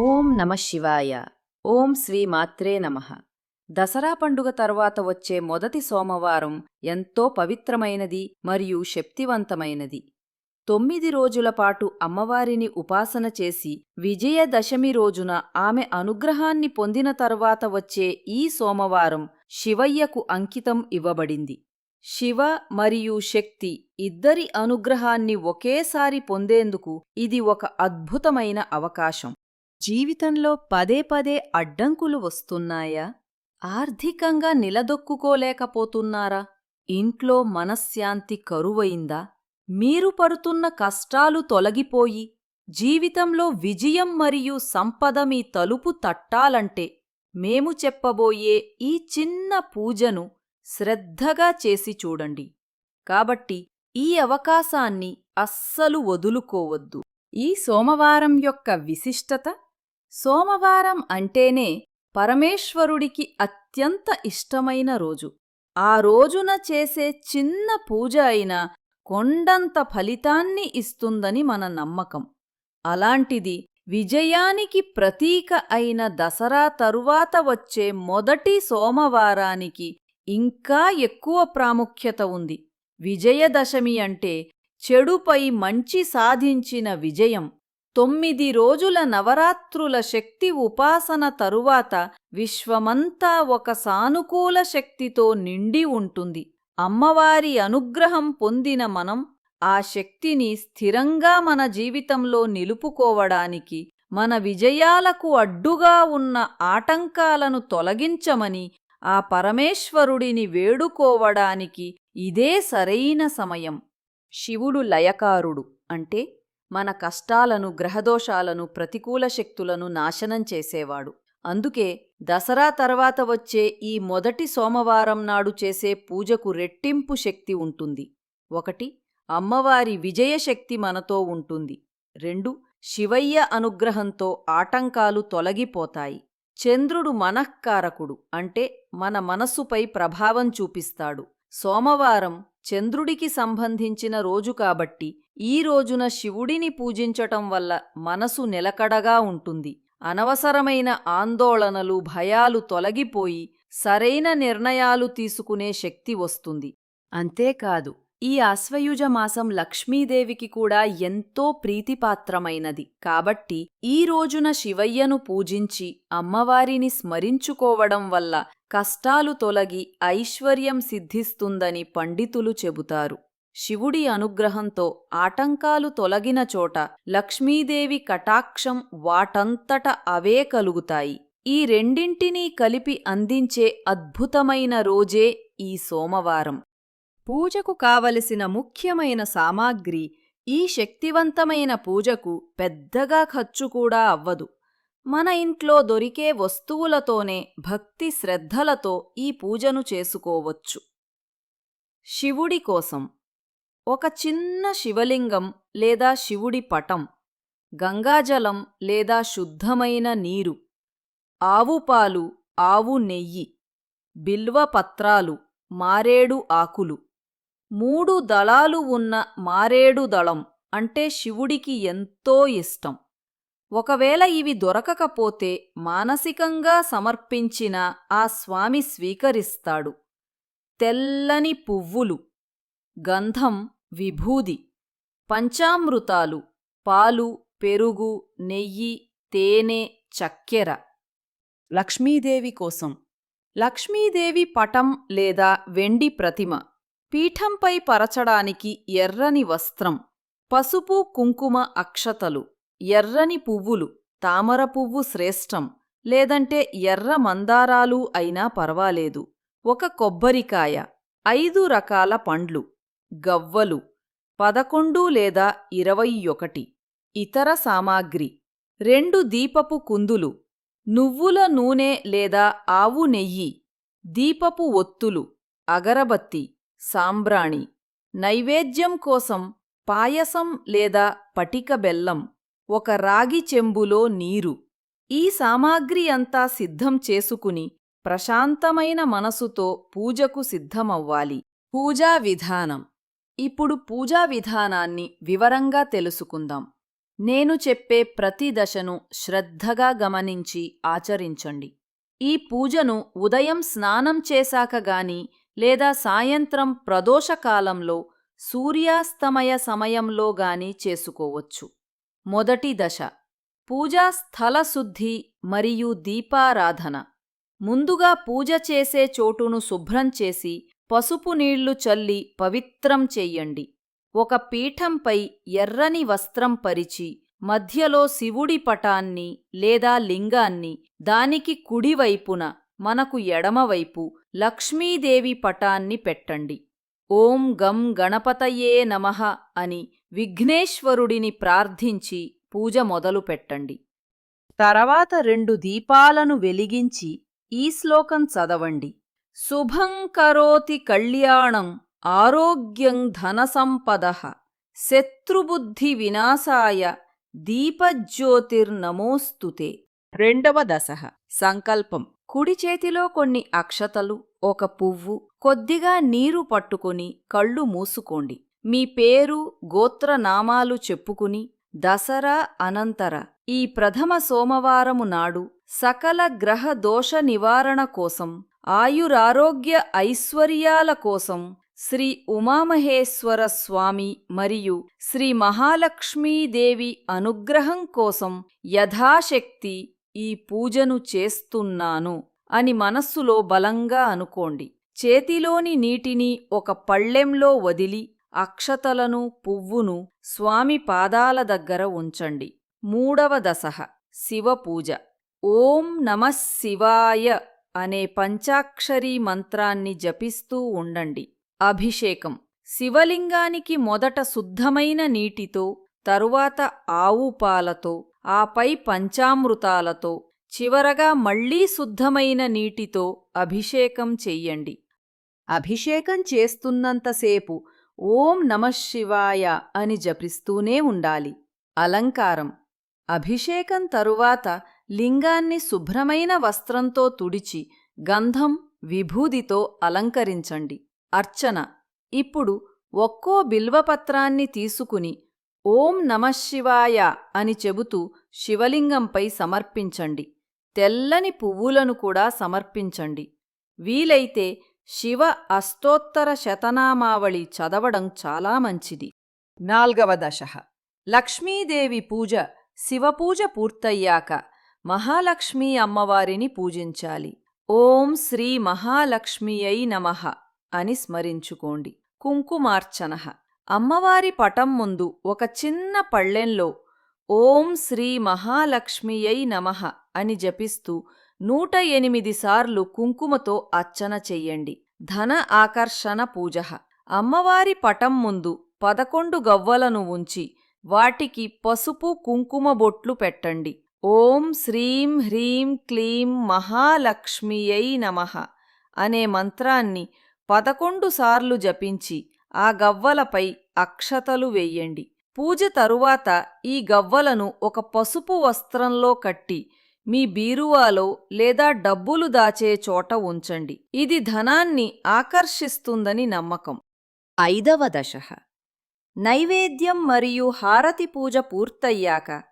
ఓం నమ శివాయ. ఓం శ్రీ మాత్రే నమ. దసరా పండుగ తర్వాత వచ్చే మొదటి సోమవారం ఎంతో పవిత్రమైనది మరియు శక్తివంతమైనది. తొమ్మిది రోజుల పాటు అమ్మవారిని ఉపాసన చేసి విజయదశమి రోజున ఆమె అనుగ్రహాన్ని పొందిన తర్వాత వచ్చే ఈ సోమవారం శివయ్యకు అంకితం ఇవ్వబడింది. శివ మరియు శక్తి ఇద్దరి అనుగ్రహాన్ని ఒకేసారి పొందేందుకు ఇది ఒక అద్భుతమైన అవకాశం. జీవితంలో పదే పదే అడ్డంకులు వస్తున్నాయా? ఆర్థికంగా నిలదొక్కుకోలేకపోతున్నారా? ఇంట్లో మనశ్శాంతి కరువైందా? మీరు పడుతున్న కష్టాలు తొలగిపోయి జీవితంలో విజయం మరియు సంపద మీ తలుపు తట్టాలంటే మేము చెప్పబోయే ఈ చిన్న పూజను శ్రద్ధగా చేసి చూడండి. కాబట్టి ఈ అవకాశాన్ని అస్సలు వదులుకోవద్దు. ఈ సోమవారం యొక్క విశిష్టత సోమవారం అంటేనే పరమేశ్వరుడికి అత్యంత ఇష్టమైన రోజు. ఆ రోజున చేసే చిన్న పూజ అయినా కొండంత ఫలితాన్ని ఇస్తుందని మన నమ్మకం. అలాంటిది విజయానికి ప్రతీక అయిన దసరా తరువాత వచ్చే మొదటి సోమవారానికి ఇంకా ఎక్కువ ప్రాముఖ్యత ఉంది. విజయదశమి అంటే చెడుపై మంచి సాధించిన విజయం. తొమ్మిది రోజుల నవరాత్రుల శక్తి ఉపాసన తరువాత విశ్వమంతా ఒక సానుకూల శక్తితో నిండి ఉంటుంది. అమ్మవారి అనుగ్రహం పొందిన మనం ఆ శక్తిని స్థిరంగా మన జీవితంలో నిలుపుకోవడానికి మన విజయాలకు అడ్డుగా ఉన్న ఆటంకాలను తొలగించమని ఆ పరమేశ్వరుడిని వేడుకోవడానికి ఇదే సరైన సమయం. శివుడు లయకారుడు అంటే మన కష్టాలను గ్రహదోషాలను ప్రతికూల శక్తులను నాశనం చేసేవాడు. అందుకే దసరా తర్వాత వచ్చే ఈ మొదటి సోమవారం నాడు చేసే పూజకు రెట్టింపు శక్తి ఉంటుంది. ఒకటి అమ్మవారి విజయశక్తి మనతో ఉంటుంది. రెండు శివయ్య అనుగ్రహంతో ఆటంకాలు తొలగిపోతాయి. చంద్రుడు మనఃకారకుడు అంటే మన మనస్సుపై ప్రభావం చూపిస్తాడు. సోమవారం చంద్రుడికి సంబంధించిన రోజు కాబట్టి ఈ రోజున శివుడిని పూజించటం వల్ల మనసు నిలకడగా ఉంటుంది. అనవసరమైన ఆందోళనలు భయాలు తొలగిపోయి సరైన నిర్ణయాలు తీసుకునే శక్తి వస్తుంది. అంతేకాదు ఈ ఆశ్వయుజ మాసం లక్ష్మీదేవికి కూడా ఎంతో ప్రీతిపాత్రమైనది. కాబట్టి ఈ రోజున శివయ్యను పూజించి అమ్మవారిని స్మరించుకోవడం వల్ల కష్టాలు తొలగి ఐశ్వర్యం సిద్ధిస్తుందని పండితులు చెబుతారు. శివుడి అనుగ్రహంతో ఆటంకాలు తొలగిన చోట లక్ష్మీదేవి కటాక్షం వాటంతట అవే కలుగుతాయి. ఈ రెండింటినీ కలిపి అందించే అద్భుతమైన రోజే ఈ సోమవారం. పూజకు కావలసిన ముఖ్యమైన సామాగ్రి ఈ శక్తివంతమైన పూజకు పెద్దగా ఖర్చు కూడా అవ్వదు. మన ఇంట్లో దొరికే వస్తువులతోనే భక్తి శ్రద్ధలతో ఈ పూజను చేసుకోవచ్చు. శివుడి కోసం ఒక చిన్న శివలింగం లేదా శివుడి పటం గంగాజలం లేదా శుద్ధమైన నీరు ఆవుపాలు ఆవు నెయ్యి బిల్వపత్రాలు మారేడు ఆకులు మూడు దళాలు ఉన్న మారేడు దళం అంటే శివుడికి ఎంతో ఇష్టం. ఒకవేళ ఇవి దొరకకపోతే మానసికంగా సమర్పించిన ఆ స్వామి స్వీకరిస్తాడు. తెల్లని పువ్వులు గంధం విభూది పంచామృతాలు పాలు పెరుగు నెయ్యి తేనె చక్కెర. లక్ష్మీదేవి కోసం. లక్ష్మీదేవి పటం లేదా వెండి ప్రతిమ. పీఠంపై పరచడానికి ఎర్రని వస్త్రం పసుపు కుంకుమ అక్షతలు ఎర్రని పువ్వులు తామర పువ్వు శ్రేష్టం లేదంటే ఎర్ర మందారాలు అయినా పర్వాలేదు. ఒక కొబ్బరికాయ ఐదు రకాల పండ్లు గవ్వలు పదకొండు లేదా ఇరవై ఒకటి. ఇతర సామాగ్రి రెండు దీపపు కుందులు నువ్వుల నూనె లేదా ఆవు నెయ్యి దీపపు ఒత్తులు అగరబత్తి. సాంబ్రాణి. నైవేద్యం కోసం పాయసం లేదా పటిక బెల్లం ఒక రాగి చెంబులో నీరు. ఈ సామాగ్రి అంతా సిద్ధం చేసుకుని ప్రశాంతమైన మనసుతో పూజకు సిద్ధమవ్వాలి. పూజా విధానం. ఇప్పుడు పూజా విధానాన్ని వివరంగా తెలుసుకుందాం. నేను చెప్పే ప్రతి దశను శ్రద్ధగా గమనించి ఆచరించండి. ఈ పూజను ఉదయం స్నానం చేశాక గాని లేదా సాయంత్రం ప్రదోషకాలంలో సూర్యాస్తమయ సమయంలో గాని చేసుకోవచ్చు. మొదటి దశ పూజా స్థల శుద్ధి మరియు దీపారాధన. ముందుగా పూజ చేసే చోటును శుభ్రం చేసి పసుపు నీళ్ళు చల్లి పవిత్రం చెయ్యండి ఒక పీఠంపై ఎర్రని వస్త్రం పరిచి మధ్యలో శివుడి పటాన్ని లేదా లింగాన్ని దానికి కుడివైపున మనకు ఎడమవైపు లక్ష్మీదేవి పటాన్ని పెట్టండి. ఓం గం గణపతయే నమః అని విఘ్నేశ్వరుడిని ప్రార్థించి పూజ మొదలు పెట్టండి. తర్వాత రెండు దీపాలను వెలిగించి ఈ శ్లోకం చదవండి. శుభం కరోతి కళ్యాణం ఆరోగ్యం ధనసంపద శత్రుబుద్ధి వినాశాయ దీపజ్యోతిర్నమోస్తుతే. రెండవ దశ. సంకల్పం. కుడి చేతిలో కొన్ని అక్షతలు ఒక పువ్వు కొద్దిగా నీరు పట్టుకుని కళ్ళు మూసుకోండి. మీ పేరు గోత్రనామాలు చెప్పుకుని దసరా అనంతర. ఈ ప్రథమ సోమవారము నాడు సకల గ్రహ దోష నివారణ కోసం ఆయురారోగ్య ఐశ్వర్యాల కోసం శ్రీ ఉమామహేశ్వర స్వామి మరియు శ్రీ మహాలక్ష్మీదేవి అనుగ్రహం కోసం యథాశక్తి ఈ పూజను చేస్తున్నాను అని మనస్సులో బలంగా అనుకోండి. చేతిలోని నీటిని ఒక పళ్ళెంలో వదిలి అక్షతలను పువ్వును స్వామి పాదాల దగ్గర ఉంచండి. మూడవ దశ శివపూజ ఓం నమః శివాయ అనే పంచాక్షరీ మంత్రాన్ని జపిస్తూ ఉండండి. అభిషేకం. శివలింగానికి మొదట శుద్ధమైన నీటితో తరువాత ఆవు పాలతో ఆపై పంచామృతాలతో చివరగా మళ్ళీ శుద్ధమైన నీటితో అభిషేకం చెయ్యండి. అభిషేకం చేస్తున్నంతసేపు ఓం నమశివాయ అని జపిస్తూనే ఉండాలి. అలంకారం. అభిషేకం తరువాత లింగాన్ని శుభ్రమైన వస్త్రంతో తుడిచి గంధం విభూదితో అలంకరించండి. అర్చన. ఇప్పుడు ఒక్కో బిల్వపత్రాన్ని తీసుకుని ఓం నమశివాయ అని చెబుతూ శివలింగంపై సమర్పించండి. తెల్లని పువ్వులను కూడా సమర్పించండి. వీలైతే శివ అష్టోత్తర శతనామావళి చదవడం చాలా మంచిది. నాల్గవ దశ లక్ష్మీదేవి పూజ శివపూజ పూర్తయ్యాక మహాలక్ష్మీ అమ్మవారిని పూజించాలి. ఓం శ్రీ మహాలక్ష్మియై నమః అని స్మరించుకోండి. కుంకుమార్చన. అమ్మవారి పటం ముందు ఒక చిన్న పళ్ళెంలో ఓం శ్రీ మహాలక్ష్మియై నమః అని జపిస్తూ నూట ఎనిమిది సార్లు కుంకుమతో అర్చన చెయ్యండి. ధన ఆకర్షణ పూజ. అమ్మవారి పటం ముందు పదకొండు గవ్వలను ఉంచి వాటికి పసుపు కుంకుమ బొట్లు పెట్టండి. ఓం శ్రీం హ్రీం క్లీం మహాలక్ష్మియై నమః అనే మంత్రాన్ని పదకొండు సార్లు జపించి ఆ గవ్వలపై అక్షతలు వెయ్యండి పూజ తరువాత ఈ గవ్వలను ఒక పసుపు వస్త్రంలో కట్టి మీ బీరువాలో లేదా డబ్బులు దాచే చోట ఉంచండి. ఇది ధనాన్ని ఆకర్షిస్తుందని నమ్మకం. ఐదవ దశ. నైవేద్యం మరియు హారతి పూజ పూర్తయ్యాక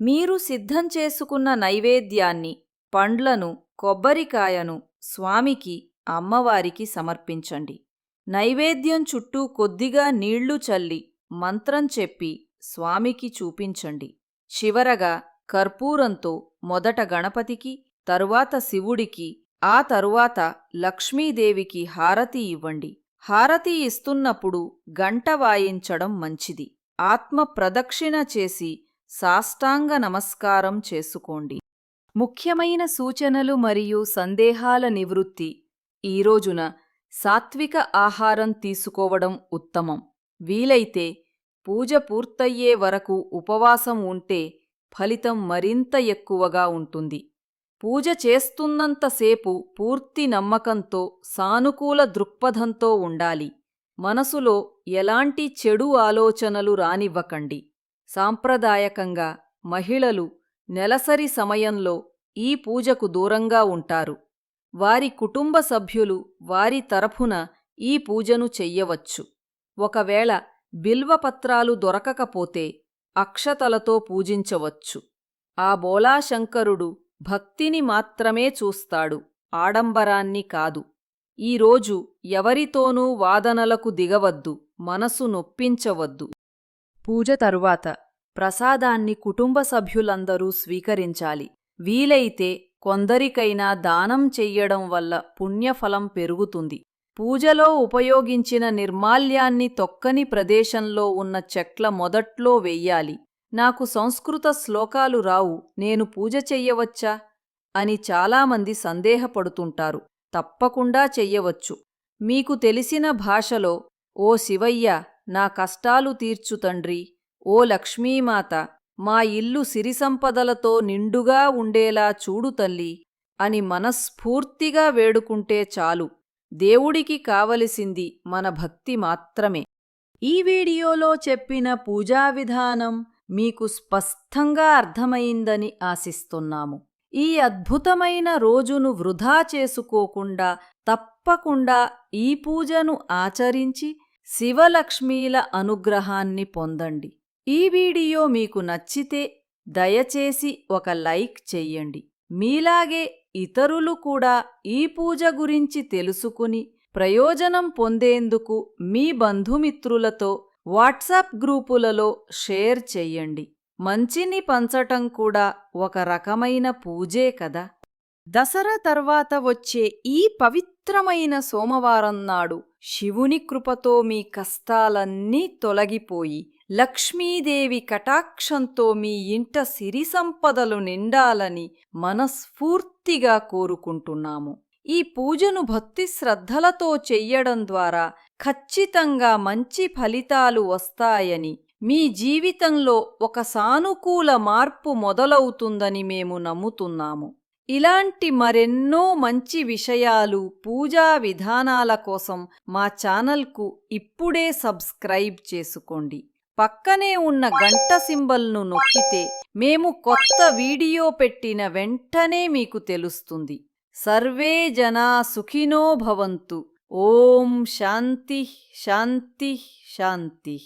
మీరు సిద్ధం చేసుకున్న నైవేద్యాన్ని పండ్లను కొబ్బరికాయను స్వామికి అమ్మవారికి సమర్పించండి. నైవేద్యం చుట్టూ కొద్దిగా నీళ్ళు చల్లి మంత్రం చెప్పి స్వామికి చూపించండి. చివరగా కర్పూరంతో మొదట గణపతికి తరువాత శివుడికి ఆ తరువాత లక్ష్మీదేవికి హారతి ఇవ్వండి. హారతి ఇస్తున్నప్పుడు గంట వాయించడం మంచిది. ఆత్మ ప్రదక్షిణ చేసి సాష్టాంగ నమస్కారం చేసుకోండి. ముఖ్యమైన సూచనలు మరియు సందేహాల నివృత్తి. ఈ రోజున సాత్విక ఆహారం తీసుకోవడం ఉత్తమం. వీలైతే పూజ పూర్తయ్యే వరకు ఉపవాసం ఉంటే ఫలితం మరింత ఎక్కువగా ఉంటుంది. పూజ చేస్తున్నంతసేపు పూర్తి నమ్మకంతో సానుకూల దృక్పథంతో ఉండాలి. మనసులో ఎలాంటి చెడు ఆలోచనలు రానివ్వకండి. సాంప్రదాయకంగా మహిళలు నెలసరి సమయంలో ఈ పూజకు దూరంగా ఉంటారు. వారి కుటుంబ సభ్యులు వారి తరఫున ఈ పూజను చెయ్యవచ్చు. ఒకవేళ బిల్వపత్రాలు దొరకకపోతే అక్షతలతో పూజించవచ్చు. ఆ బోలాశంకరుడు భక్తిని మాత్రమే చూస్తాడు ఆడంబరాన్ని కాదు. ఈరోజు ఎవరితోనూ వాదనలకు దిగవద్దు మనసు నొప్పించవద్దు. పూజ తరువాత ప్రసాదాన్ని కుటుంబ సభ్యులందరూ స్వీకరించాలి. వీలైతే కొందరికైనా దానం చెయ్యడం వల్ల పుణ్యఫలం పెరుగుతుంది. పూజలో ఉపయోగించిన నిర్మాల్యాన్ని తొక్కని ప్రదేశంలో ఉన్న చెట్ల మొదట్లో వెయ్యాలి. నాకు సంస్కృత శ్లోకాలు రావు నేను పూజ చెయ్యవచ్చా? అని చాలామంది సందేహపడుతుంటారు. తప్పకుండా చెయ్యవచ్చు. మీకు తెలిసిన భాషలో ఓ శివయ్య నా కష్టాలు తీర్చు తండ్రి ఓ లక్ష్మీమాత మా ఇల్లు సిరిసంపదలతో నిండుగా ఉండేలా చూడు తల్లి అని మనస్ఫూర్తిగా వేడుకుంటే చాలు. దేవుడికి కావలసింది మన భక్తి మాత్రమే. ఈ వీడియోలో చెప్పిన పూజా విధానం మీకు స్పష్టంగా అర్థమైందని ఆశిస్తున్నాము. ఈ అద్భుతమైన రోజును వృధా చేసుకోకుండా తప్పకుండా ఈ పూజను ఆచరించి శివలక్ష్మీల అనుగ్రహాన్ని పొందండి. ఈ వీడియో మీకు నచ్చితే దయచేసి ఒక లైక్ చెయ్యండి. మీలాగే ఇతరులు కూడా ఈ పూజ గురించి తెలుసుకుని ప్రయోజనం పొందేందుకు మీ బంధుమిత్రులతో వాట్సాప్ గ్రూపులలో షేర్ చెయ్యండి. మంచిని పంచటం కూడా ఒక రకమైన పూజే కదా. దసరా తర్వాత వచ్చే ఈ పవిత్రమైన సోమవారం నాడు శివుని కృపతో మీ కష్టాలన్నీ తొలగిపోయి లక్ష్మీదేవి కటాక్షంతో మీ ఇంట సిరి సంపదలు నిండాలని మనస్ఫూర్తిగా కోరుకుంటున్నాము. ఈ పూజను భక్తి శ్రద్ధలతో చెయ్యడం ద్వారా ఖచ్చితంగా మంచి ఫలితాలు వస్తాయని మీ జీవితంలో ఒక సానుకూల మార్పు మొదలవుతుందని మేము నమ్ముతున్నాము. ఇలాంటి మరెన్నో మంచి విషయాలు పూజా విధానాల కోసం మా ఛానల్కు ఇప్పుడే సబ్స్క్రైబ్ చేసుకోండి. పక్కనే ఉన్న గంట సింబల్ను నొక్కితే మేము కొత్త వీడియో పెట్టిన వెంటనే మీకు తెలుస్తుంది. సర్వే జనా సుఖినో భవంతు. ఓం శాంతి శాంతి శాంతి.